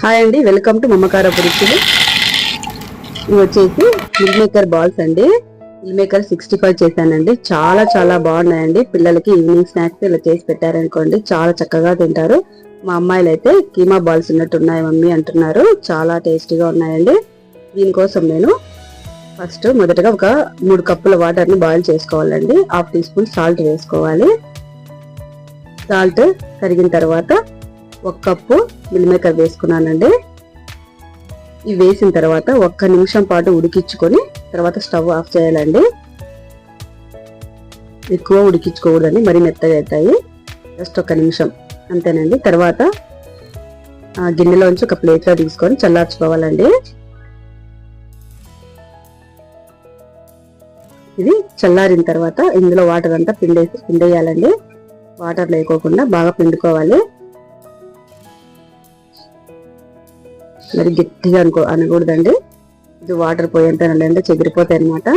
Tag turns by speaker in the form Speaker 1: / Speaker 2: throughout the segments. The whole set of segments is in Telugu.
Speaker 1: హాయ్ అండి వెల్కమ్ టు మమ్మకార పురుషులు. ఇవి వచ్చేసి మిల్ మేకర్ బాల్స్ అండి. మిల్ మేకర్ సిక్స్టీ ఫైవ్ చేశానండి. చాలా చాలా బాగున్నాయండి. పిల్లలకి ఈవినింగ్ స్నాక్స్ ఇలా చేసి పెట్టారనుకోండి చాలా చక్కగా తింటారు. మా అమ్మాయిలు అయితే కీమా బాల్స్ ఉన్నట్టు ఉన్నాయి మమ్మీ అంటున్నారు. చాలా టేస్టీగా ఉన్నాయండి. దీనికోసం నేను ఫస్ట్ మొదటగా ఒక మూడు కప్పుల వాటర్ని బాయిల్ చేసుకోవాలండి. హాఫ్ టీ స్పూన్ సాల్ట్ వేసుకోవాలి. సాల్ట్ కరిగిన తర్వాత ఒక కప్పు మిల్మేకర్ వేసుకున్నానండి. ఇవి వేసిన తర్వాత ఒక్క నిమిషం పాటు ఉడికించుకొని తర్వాత స్టవ్ ఆఫ్ చేయాలండి. ఎక్కువ ఉడికించుకోకూడదండి మరి మెత్తగా అవుతాయి. జస్ట్ ఒక నిమిషం అంతేనండి. తర్వాత ఆ గిన్నెలోంచి ఒక ప్లేట్లో తీసుకొని చల్లార్చుకోవాలండి. ఇది చల్లారిన తర్వాత ఇందులో వాటర్ అంతా పిండేసి పిండేయాలండి. వాటర్ లేకోకుండా బాగా పిండుకోవాలి. మరి గట్టిగా అనుకో అనకూడదండి. ఇది వాటర్ పోయేంత చెదిరిపోతాయి అనమాట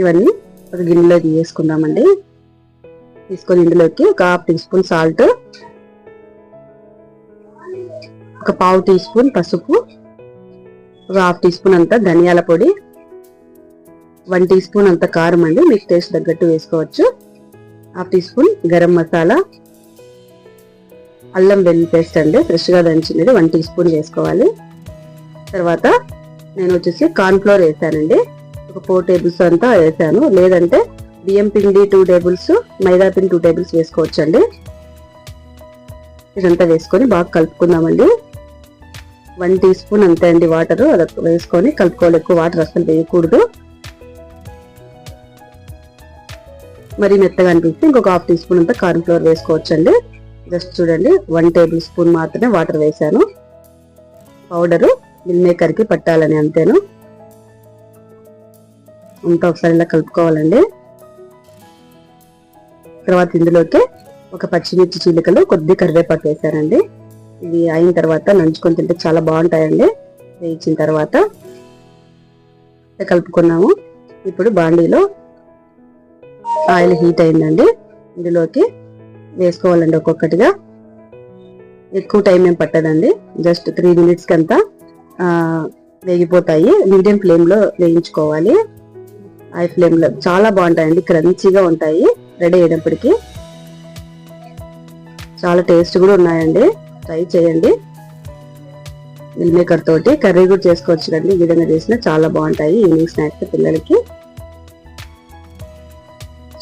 Speaker 1: ఇవన్నీ ఒక గిన్నెలోకి వేసుకుందామండి తీసుకొని ఇందులోకి ఒక హాఫ్ టీ స్పూన్ సాల్ట్ ఒక పావు టీ స్పూన్ పసుపు ఒక హాఫ్ టీ స్పూన్ అంతా ధనియాల పొడి వన్ టీ స్పూన్ అంత కారం అండి మీకు టేస్ట్ తగ్గట్టు వేసుకోవచ్చు. Half teaspoon garam masala అల్లం వెల్లుల్లి పేస్ట్ అండి ఫ్రెష్గా దంచినది వన్ టీ స్పూన్ వేసుకోవాలి. తర్వాత నేను వచ్చేసి కార్న్ఫ్లోర్ వేసానండి. ఒక ఫోర్ టేబుల్స్ అంతా వేసాను. లేదంటే బియ్యం పిండి టూ టేబుల్స్ మైదా పిండి టూ టేబుల్స్ వేసుకోవచ్చు అండి ఇదంతా వేసుకొని బాగా కలుపుకుందామండి. వన్ టీ స్పూన్ అంతే అండి వాటర్. అది వేసుకొని కలుపుకోవాలి. ఎక్కువ వాటర్ అసలు వేయకూడదు. మరి మెత్తగా అనిపిస్తే ఇంకొక హాఫ్ టీ స్పూన్ అంతా కార్న్ ఫ్లోర్ వేసుకోవచ్చు అండి జస్ట్ చూడండి వన్ టేబుల్ స్పూన్ మాత్రమే వాటర్ వేసాను పౌడరు మిల్ మేకర్కి పట్టాలని అంతేను. అంతా ఒకసారి ఇలా కలుపుకోవాలండి. తర్వాత ఇందులోకి ఒక పచ్చిమిర్చి చీలికలు కొద్ది కరివేపాకు వేసానండి ఇవి అయిన తర్వాత నంచుకొని తింటే చాలా బాగుంటాయండి. వేయించిన తర్వాత కలుపుకున్నాము. ఇప్పుడు బాండీలో ఆయిల్ హీట్ అయిందండి. ఇందులోకి వేసుకోవాలండి ఒక్కొక్కటిగా. ఎక్కువ టైం ఏం పట్టదండి. జస్ట్ త్రీ మినిట్స్కి అంతా వేగిపోతాయి. మీడియం ఫ్లేమ్లో వేయించుకోవాలి. హై ఫ్లేమ్లో చాలా బాగుంటాయండి. క్రంచీగా ఉంటాయి. రెడీ అయినప్పటికీ. చాలా టేస్ట్ కూడా ఉన్నాయండి. ట్రై చేయండి. మిల్ మేకర్ తోటి కర్రీ కూడా చేసుకోవచ్చు కదండి. ఈ విధంగా చేసినా చాలా బాగుంటాయి. ఈవినింగ్ స్నాక్స్ పిల్లలకి.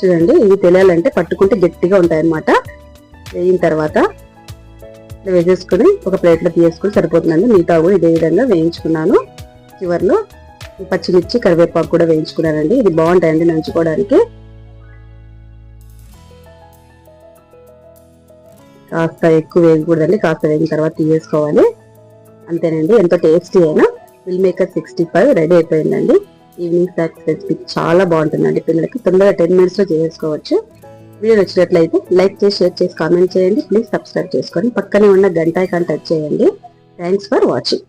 Speaker 1: చూడండి ఇవి తెలియాలంటే పట్టుకుంటే గట్టిగా ఉంటాయన్నమాట. వేయిన తర్వాత వేసేసుకుని ఒక ప్లేట్లో తీసేసుకుని సరిపోతుందండి. మిగతా కూడా ఇదే విధంగా వేయించుకున్నాను. చివర్లో పచ్చిమిర్చి కరివేపాకు కూడా వేయించుకున్నానండి. ఇది బాగుంటాయండి నంచుకోవడానికి. కాస్త ఎక్కువ వేయకూడదండి. కాస్త వేగిన తర్వాత తీసేసుకోవాలి. అంతేనండి ఎంతో టేస్టీ అయినా. Meal maker sixty five ready అయిపోయిందండి. ఈవినింగ్ స్నాక్స్ రెసిపీ చాలా బాగుంటుందండి పిల్లలకి. తొందరగా టెన్ మినిట్స్లో చేసుకోవచ్చు వీడియో నచ్చినట్లయితే లైక్ చేసి షేర్ చేసి కామెంట్ చేయండి. ప్లీజ్ సబ్స్క్రైబ్ చేసుకొని పక్కనే ఉన్న గంట ఐకాన్ టచ్ చేయండి. Thanks for watching